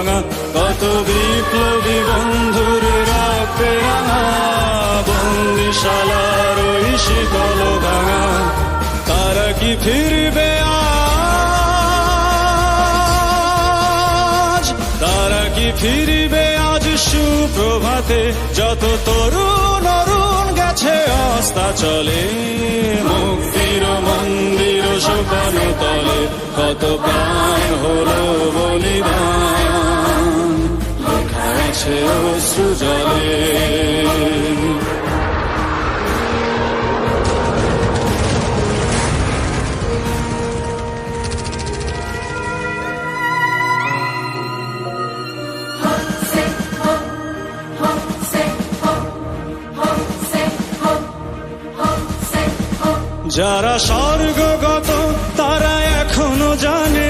শিকল কত বিপ্লবী বন্ধুর রক্তে রাঙা, বন্দিশালার ওই শিকল ভাঙা, তারা কি ফিরবে আজ? তারা কি ফিরবে আজ সুপ্রভাতে? যত তরুণ অরুণ গেছে, অস্তা চলে। মুক্তির মন্দির সোপান তলে, কত প্রাণ জলে। যারা স্বর্গগত তারা এখনও জানে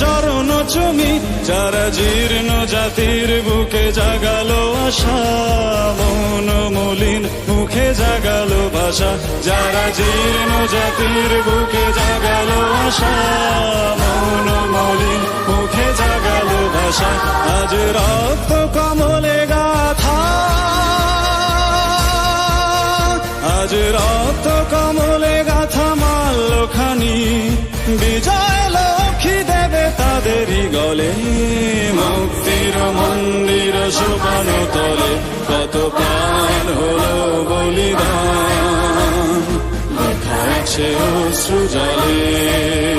চরণ চুমি, যারা জীর্ণ জাতির বুকে জাগালো আশা, মন মলিন মুখে জাগালো ভাষা, যারা জীর্ণ জাতির বুকে জাগালো আশা, মন মলিন মুখে জাগালো ভাষা, আজ রক্ত কমলে গাথা। আজ রক্ত কমলে গাথা মাল্যখানি, বিজয় মন্দির তলে কত প্রাণ হলো বলিদান। লেখা আছে অশ্রু জলে।